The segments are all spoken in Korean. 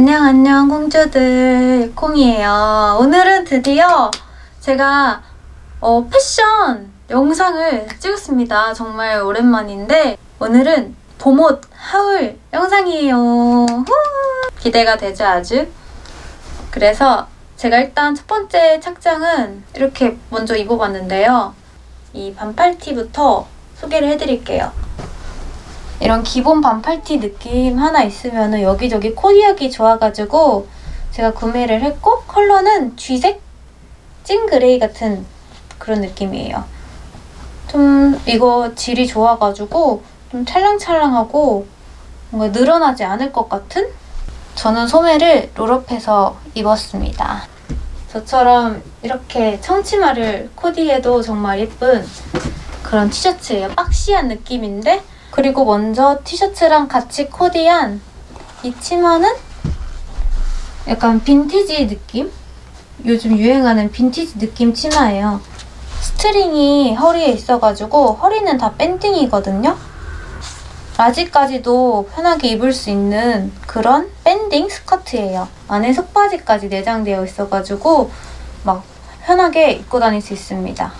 안녕 안녕 공주들 콩이에요. 오늘은 드디어 제가 어, 패션 영상을 찍었습니다. 정말 오랜만인데 오늘은 봄옷 하울 영상이에요. 후! 기대가 되죠 아주. 그래서 제가 일단 첫 번째 착장은 이렇게 먼저 입어봤는데요. 이 반팔티부터 소개를 해드릴게요. 이런 기본 반팔티 느낌 하나 있으면 여기저기 코디하기 좋아가지고 제가 구매를 했고 컬러는 쥐색 찐 그레이 같은 그런 느낌이에요. 좀 이거 질이 좋아가지고 좀 찰랑찰랑하고 뭔가 늘어나지 않을 것 같은 저는 소매를 롤업해서 입었습니다. 저처럼 이렇게 청치마를 코디해도 정말 예쁜 그런 티셔츠예요. 박시한 느낌인데 그리고 먼저 티셔츠랑 같이 코디한 이 치마는 약간 빈티지 느낌? 요즘 유행하는 빈티지 느낌 치마예요. 스트링이 허리에 있어가지고 허리는 다 밴딩이거든요. 라지까지도 편하게 입을 수 있는 그런 밴딩 스커트예요. 안에 속바지까지 내장되어 있어가지고 막 편하게 입고 다닐 수 있습니다.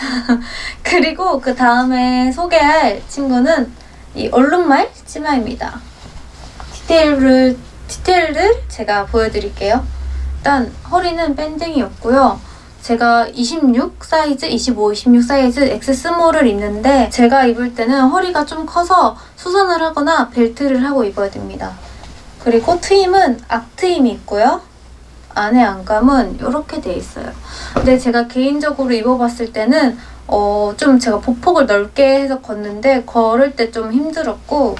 그리고 그 다음에 소개할 친구는 이 얼룩말 치마입니다. 디테일을 디테일을 제가 보여드릴게요. 일단 허리는 밴딩이었고요. 제가 26 사이즈, 25, 26 사이즈 X 스몰을 입는데 제가 입을 때는 허리가 좀 커서 수선을 하거나 벨트를 하고 입어야 됩니다. 그리고 트임은 악트임이 있고요. 안에 안감은 이렇게 돼 있어요. 근데 제가 개인적으로 입어봤을 때는 어, 좀 제가 보폭을 넓게 해서 걷는데 걸을 때 좀 힘들었고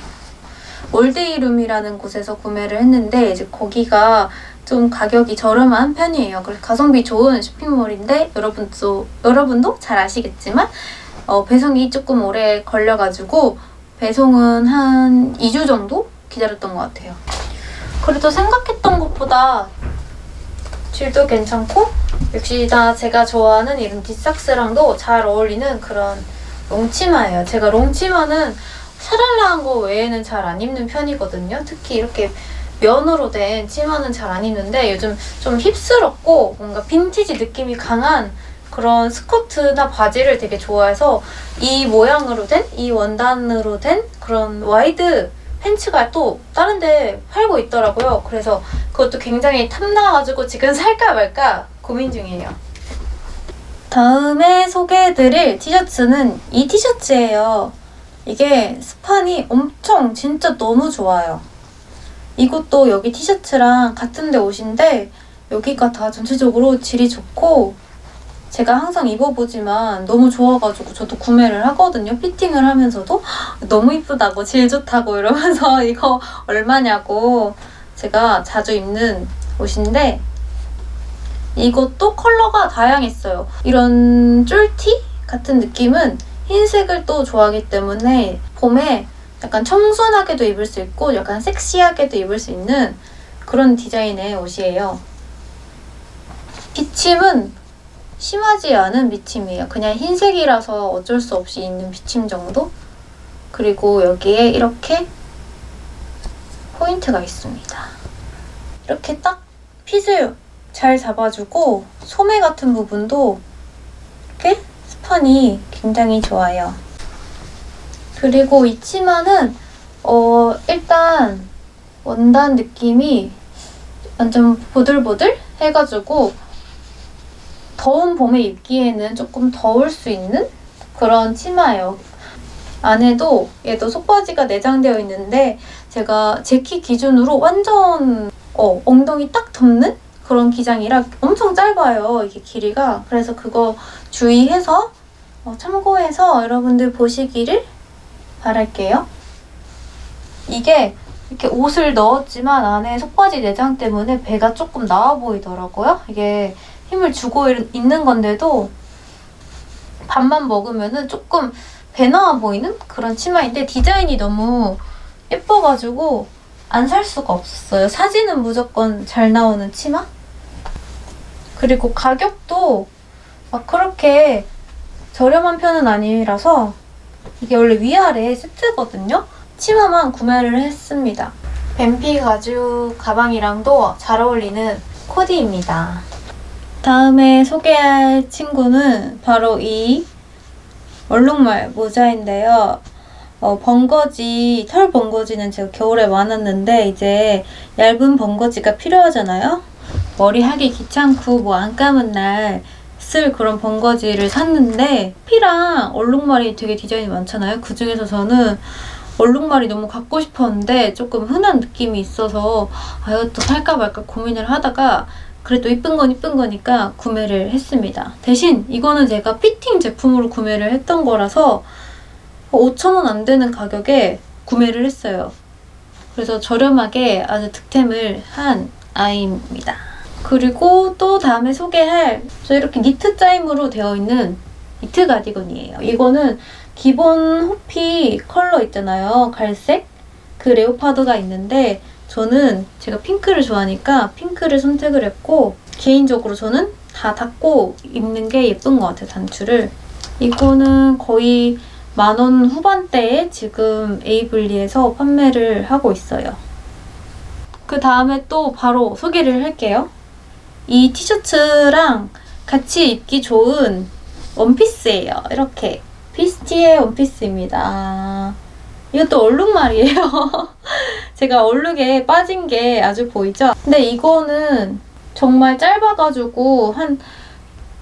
올데이룸이라는 곳에서 구매를 했는데 이제 거기가 좀 가격이 저렴한 편이에요. 그래서 가성비 좋은 쇼핑몰인데 여러분도 여러분도 잘 아시겠지만 어, 배송이 조금 오래 걸려가지고 배송은 한 2주 정도 기다렸던 것 같아요. 그래도 생각했던 것보다 질도 괜찮고 역시나 제가 좋아하는 이런 뒷삭스랑도 잘 어울리는 그런 롱치마예요. 제가 롱치마는 샤랄라한 거 외에는 잘 안 입는 편이거든요. 특히 이렇게 면으로 된 치마는 잘 안 입는데 요즘 좀 힙스럽고 뭔가 빈티지 느낌이 강한 그런 스커트나 바지를 되게 좋아해서 이 모양으로 된, 이 원단으로 된 그런 와이드 팬츠가 또 다른 데 팔고 있더라고요. 그래서 그것도 굉장히 탐나가지고 지금 살까 말까 고민 중이에요. 다음에 소개해드릴 티셔츠는 이 티셔츠예요. 이게 스판이 엄청 진짜 너무 좋아요. 이것도 여기 티셔츠랑 같은 데 옷인데 여기가 다 전체적으로 질이 좋고 제가 항상 입어보지만 너무 좋아가지고 저도 구매를 하거든요. 피팅을 하면서도 너무 이쁘다고 질 좋다고 이러면서 이거 얼마냐고 제가 자주 입는 옷인데 이것도 컬러가 다양했어요. 이런 쫄티 같은 느낌은 흰색을 또 좋아하기 때문에 봄에 약간 청순하게도 입을 수 있고 약간 섹시하게도 입을 수 있는 그런 디자인의 옷이에요. 비침은 심하지 않은 비침이에요. 그냥 흰색이라서 어쩔 수 없이 있는 비침 정도? 그리고 여기에 이렇게 포인트가 있습니다. 이렇게 딱 핏을 잘 잡아주고 소매 같은 부분도 이렇게 스판이 굉장히 좋아요. 그리고 이 치마는 어 일단 원단 느낌이 완전 보들보들 해가지고 더운 봄에 입기에는 조금 더울 수 있는 그런 치마예요. 안에도 얘도 속바지가 내장되어 있는데 제가 제 키 기준으로 완전 어, 엉덩이 딱 덮는 그런 기장이라 엄청 짧아요. 이게 길이가. 그래서 그거 주의해서 어, 참고해서 여러분들 보시기를 바랄게요. 이게 이렇게 옷을 넣었지만 안에 속바지 내장 때문에 배가 조금 나와 보이더라고요. 이게 힘을 주고 있는 건데도 밥만 먹으면은 조금 배 나와 보이는 그런 치마인데 디자인이 너무 예뻐가지고 안 살 수가 없었어요. 사진은 무조건 잘 나오는 치마? 그리고 가격도 막 그렇게 저렴한 편은 아니라서 이게 원래 위아래 세트거든요. 치마만 구매를 했습니다. 뱀피 가죽 가방이랑도 잘 어울리는 코디입니다. 다음에 소개할 친구는 바로 이 얼룩말 모자인데요. 어, 번거지, 털 번거지는 제가 겨울에 많았는데 이제 얇은 번거지가 필요하잖아요. 머리 하기 귀찮고 뭐 안 감은 날 쓸 그런 번거지를 샀는데 피랑 얼룩말이 되게 디자인이 많잖아요. 그 중에서 저는 얼룩말이 너무 갖고 싶었는데 조금 흔한 느낌이 있어서 아 이것도 살까 말까 고민을 하다가 그래도 이쁜 건 이쁜 거니까 구매를 했습니다. 대신 이거는 제가 피팅 제품으로 구매를 했던 거라서 5,000원 안 되는 가격에 구매를 했어요. 그래서 저렴하게 아주 득템을 한 아이입니다. 그리고 또 다음에 소개할 저 이렇게 니트 짜임으로 되어 있는 니트 가디건이에요. 이거는 기본 호피 컬러 있잖아요. 갈색? 그 레오파드가 있는데 저는 제가 핑크를 좋아하니까 핑크를 선택을 했고 개인적으로 저는 다 닫고 입는 게 예쁜 것 같아요. 단추를. 이거는 거의 만 원 후반대에 지금 에이블리에서 판매를 하고 있어요. 그 다음에 또 바로 소개를 할게요. 이 티셔츠랑 같이 입기 좋은 원피스예요. 이렇게 피스티의 원피스입니다. 이것도 얼룩말이에요. 제가 얼룩에 빠진 게 아주 보이죠? 근데 이거는 정말 짧아가지고 한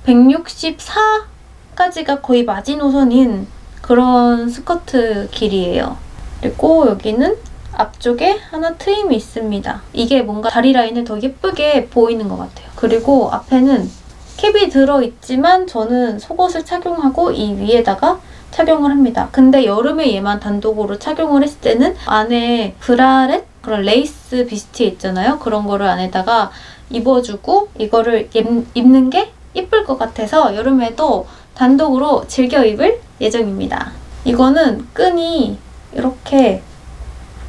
164까지가 거의 마지노선인 그런 스커트 길이에요. 그리고 여기는 앞쪽에 하나 트임이 있습니다. 이게 뭔가 다리 라인을 더 예쁘게 보이는 것 같아요. 그리고 앞에는 캡이 들어있지만 저는 속옷을 착용하고 이 위에다가 착용을 합니다. 근데 여름에 얘만 단독으로 착용을 했을 때는 안에 브라렛 그런 레이스 비스티 있잖아요. 그런 거를 안에다가 입어주고 이거를 입- 입는 게 예쁠 것 같아서 여름에도 단독으로 즐겨 입을 예정입니다. 이거는 끈이 이렇게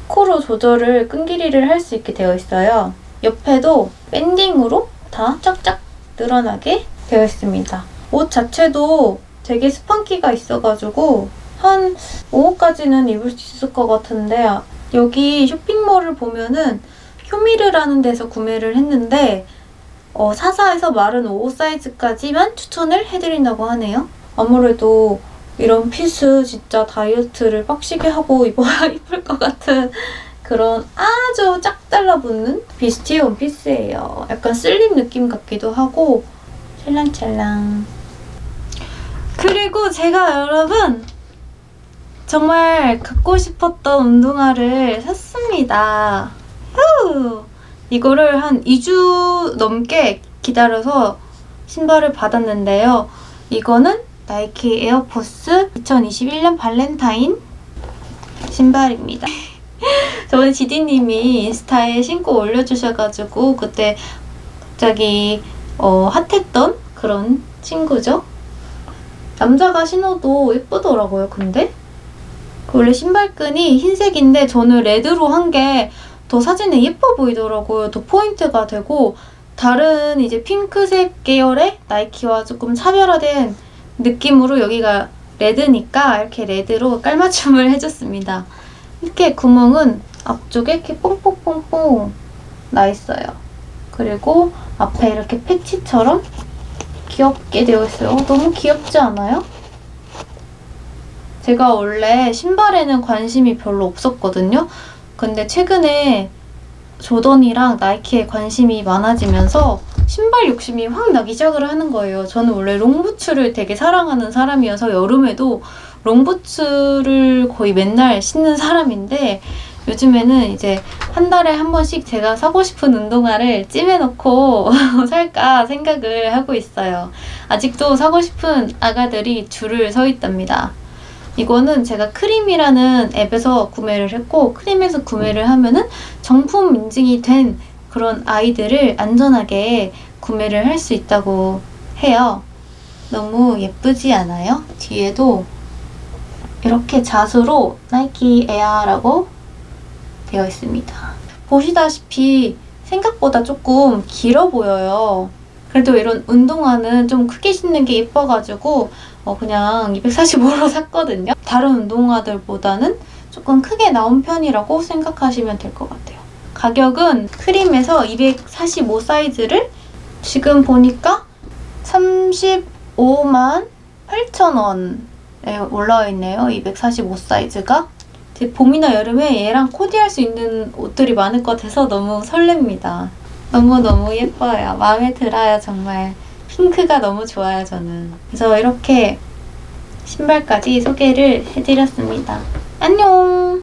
코로 조절을 끈 길이를 할 수 있게 되어 있어요. 옆에도 밴딩으로 다 쫙쫙 늘어나게 되어 있습니다. 옷 자체도 되게 스판기가 있어가지고 한 5호까지는 입을 수 있을 것 같은데 여기 쇼핑몰을 보면은 효미르라는 데서 구매를 했는데 어, 사사에서 마른 5호 사이즈까지만 추천을 해드린다고 하네요. 아무래도 이런 핏은 진짜 다이어트를 빡시게 하고 입어야 이쁠 것 같은 그런 아주 짝 달라붙는 비스티 원피스예요. 약간 슬림 느낌 같기도 하고 찰랑찰랑. 그리고 제가 여러분 정말 갖고 싶었던 운동화를 샀습니다. 후! 이거를 한 2주 넘게 기다려서 신발을 받았는데요. 이거는 나이키 에어포스 2021년 발렌타인 신발입니다. 저번에 지디님이 인스타에 신고 올려주셔가지고 그때 갑자기 어, 핫했던 그런 친구죠. 남자가 신어도 예쁘더라고요, 근데. 그 원래 신발끈이 흰색인데 저는 레드로 한 게 더 사진에 예뻐 보이더라고요. 더 포인트가 되고 다른 이제 핑크색 계열의 나이키와 조금 차별화된 느낌으로 여기가 레드니까 이렇게 레드로 깔맞춤을 해줬습니다. 이렇게 구멍은 앞쪽에 이렇게 뽕뽕뽕뽕 나 있어요. 그리고 앞에 이렇게 패치처럼 귀엽게 되어 있어요. 어, 너무 귀엽지 않아요? 제가 원래 신발에는 관심이 별로 없었거든요. 근데 최근에 조던이랑 나이키에 관심이 많아지면서 신발 욕심이 확 나기 시작을 하는 거예요. 저는 원래 롱부츠를 되게 사랑하는 사람이어서 여름에도 롱부츠를 거의 맨날 신는 사람인데 요즘에는 이제 한 달에 한 번씩 제가 사고 싶은 운동화를 찜해놓고 살까 생각을 하고 있어요. 아직도 사고 싶은 아가들이 줄을 서 있답니다. 이거는 제가 크림이라는 앱에서 구매를 했고 크림에서 구매를 하면은 정품 인증이 된 그런 아이들을 안전하게 구매를 할 수 있다고 해요. 너무 예쁘지 않아요? 뒤에도 이렇게 자수로 나이키 에어라고 되어 있습니다. 보시다시피 생각보다 조금 길어 보여요. 그래도 이런 운동화는 좀 크게 신는 게 예뻐가지고 어, 그냥 245로 샀거든요. 다른 운동화들보다는 조금 크게 나온 편이라고 생각하시면 될 것 같아요. 가격은 크림에서 245 사이즈를 지금 보니까 35만 8천 원에 올라와 있네요. 245 사이즈가. 봄이나 여름에 얘랑 코디할 수 있는 옷들이 많을 것 같아서 너무 설렙니다. 너무너무 예뻐요. 마음에 들어요, 정말. 핑크가 너무 좋아요, 저는. 그래서 이렇게 신발까지 소개를 해드렸습니다. 안녕!